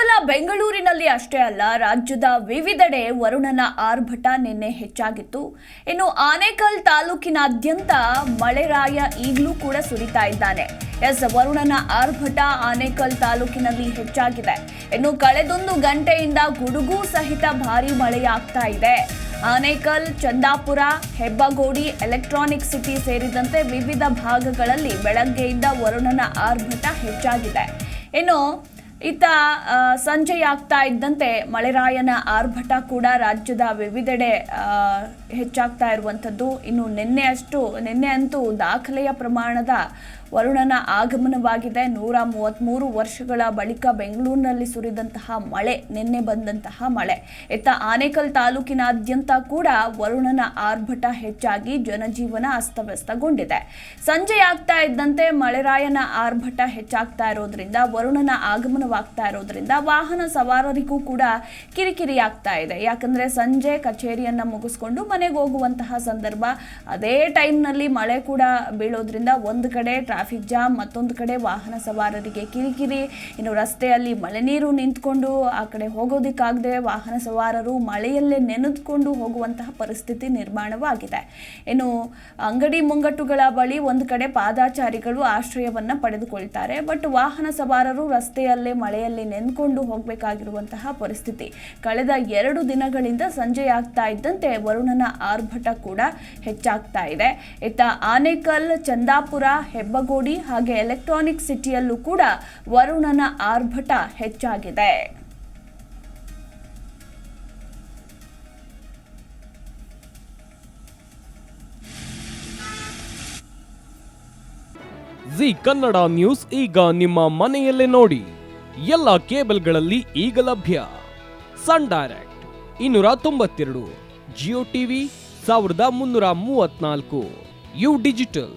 ಕೇವಲ ಬೆಂಗಳೂರಿನಲ್ಲಿ ಅಷ್ಟೇ ಅಲ್ಲ, ರಾಜ್ಯದ ವಿವಿಧೆಡೆ ವರುಣನ ಆರ್ಭಟ ನಿನ್ನೆ ಹೆಚ್ಚಾಗಿತ್ತು. ಇನ್ನು ಆನೇಕಲ್ ತಾಲೂಕಿನಾದ್ಯಂತ ಮಳೆರಾಯ ಈಗಲೂ ಕೂಡ ಸುರಿತಾ ಇದ್ದಾನೆ. ಎಸ್, ವರುಣನ ಆರ್ಭಟ ಆನೇಕಲ್ ತಾಲೂಕಿನಲ್ಲಿ ಹೆಚ್ಚಾಗಿದೆ. ಇನ್ನು ಕಳೆದೊಂದು ಗಂಟೆಯಿಂದ ಗುಡುಗು ಸಹಿತ ಭಾರಿ ಮಳೆಯಾಗ್ತಾ ಇದೆ. ಆನೇಕಲ್, ಚಂದಾಪುರ, ಹೆಬ್ಬಗೋಡಿ, ಎಲೆಕ್ಟ್ರಾನಿಕ್ ಸಿಟಿ ಸೇರಿದಂತೆ ವಿವಿಧ ಭಾಗಗಳಲ್ಲಿ ಬೆಳಗ್ಗೆಯಿಂದ ವರುಣನ ಆರ್ಭಟ ಹೆಚ್ಚಾಗಿದೆ. ಇನ್ನು ಇತ್ತ ಸಂಜೆಯಾಗ್ತಾ ಇದ್ದಂತೆ ಮಳೆರಾಯನ ಆರ್ಭಟ ಕೂಡ ರಾಜ್ಯದ ವಿವಿಧೆಡೆ ಹೆಚ್ಚಾಗ್ತಾ ಇರುವಂಥದ್ದು. ಇನ್ನು ನಿನ್ನೆ ಅಷ್ಟು, ನಿನ್ನೆ ಅಂತೂ ದಾಖಲೆಯ ಪ್ರಮಾಣದ ವರುಣನ ಆಗಮನವಾಗಿದೆ. ನೂರ ಮೂವತ್ತ್ಮೂರು ವರ್ಷಗಳ ಬಳಿಕ ಬೆಂಗಳೂರಿನಲ್ಲಿ ಸುರಿದಂತಹ ಮಳೆ, ನಿನ್ನೆ ಬಂದಂತಹ ಮಳೆ. ಇತ್ತ ಆನೇಕಲ್ ತಾಲೂಕಿನಾದ್ಯಂತ ಕೂಡ ವರುಣನ ಆರ್ಭಟ ಹೆಚ್ಚಾಗಿ ಜನಜೀವನ ಅಸ್ತವ್ಯಸ್ತಗೊಂಡಿದೆ. ಸಂಜೆ ಆಗ್ತಾ ಇದ್ದಂತೆ ಮಳೆರಾಯನ ಆರ್ಭಟ ಹೆಚ್ಚಾಗ್ತಾ ಇರೋದ್ರಿಂದ, ವರುಣನ ಆಗಮನವಾಗ್ತಾ ಇರೋದ್ರಿಂದ ವಾಹನ ಸವಾರರಿಗೂ ಕೂಡ ಕಿರಿಕಿರಿ ಆಗ್ತಾ ಇದೆ. ಯಾಕಂದ್ರೆ ಸಂಜೆ ಕಚೇರಿಯನ್ನ ಮುಗಿಸ್ಕೊಂಡು ಮನೆಗೆ ಹೋಗುವಂತಹ ಸಂದರ್ಭ, ಅದೇ ಟೈಮ್ನಲ್ಲಿ ಮಳೆ ಕೂಡ ಬೀಳೋದ್ರಿಂದ ಒಂದು ಕಡೆ ಟ್ರಾಫಿಕ್ ಜಾಮ್, ಮತ್ತೊಂದು ಕಡೆ ವಾಹನ ಸವಾರರಿಗೆ ಕಿರಿಕಿರಿ. ಇನ್ನು ರಸ್ತೆಯಲ್ಲಿ ಮಳೆ ನೀರು ನಿಂತ್ಕೊಂಡು ಆ ಕಡೆ ಹೋಗೋದಕ್ಕಾಗದೆ ವಾಹನ ಸವಾರರು ಮಳೆಯಲ್ಲೇ ನೆನೆದುಕೊಂಡು ಹೋಗುವಂತಹ ಪರಿಸ್ಥಿತಿ ನಿರ್ಮಾಣವಾಗಿದೆ. ಇನ್ನು ಅಂಗಡಿ ಮುಂಗಟ್ಟುಗಳ ಬಳಿ ಒಂದು ಕಡೆ ಪಾದಾಚಾರಿಗಳು ಆಶ್ರಯವನ್ನ ಪಡೆದುಕೊಳ್ತಾರೆ. ಬಟ್ ವಾಹನ ಸವಾರರು ರಸ್ತೆಯಲ್ಲೇ ಮಳೆಯಲ್ಲಿ ನೆಂದ್ಕೊಂಡು ಹೋಗಬೇಕಾಗಿರುವಂತಹ ಪರಿಸ್ಥಿತಿ. ಕಳೆದ ಎರಡು ದಿನಗಳಿಂದ ಸಂಜೆ ಆಗ್ತಾ ಇದ್ದಂತೆ ವರುಣನ ಆರ್ಭಟ ಕೂಡ ಹೆಚ್ಚಾಗ್ತಾ ಇದೆ. ಇತ್ತ ಆನೇಕಲ್, ಚಂದಾಪುರ ಹೆಬ್ಬಗೋಡಿ ಹಾಗೆ ಎಲೆಕ್ಟ್ರಾನಿಕ್ ಸಿಟಿಯಲ್ಲೂ ಕೂಡ ವರುಣನ ಆರ್ಭಟ ಹೆಚ್ಚಾಗಿದೆ. ಜಿ ಕನ್ನಡ ನ್ಯೂಸ್ ಈಗ ನಿಮ್ಮ ಮನೆಯಲ್ಲೇ ನೋಡಿ. ಎಲ್ಲ ಕೇಬಲ್ಗಳಲ್ಲಿ ಈಗ ಲಭ್ಯ. ಸನ್ ಡೈರೆಕ್ಟ್ ಇನ್ನೂರ ತೊಂಬತ್ತೆರಡು, ಜಿಯೋ ಟಿವಿ ಸಾವಿರದ ಮುನ್ನೂರ ಮೂವತ್ನಾಲ್ಕು ಯು ಡಿಜಿಟಲ್.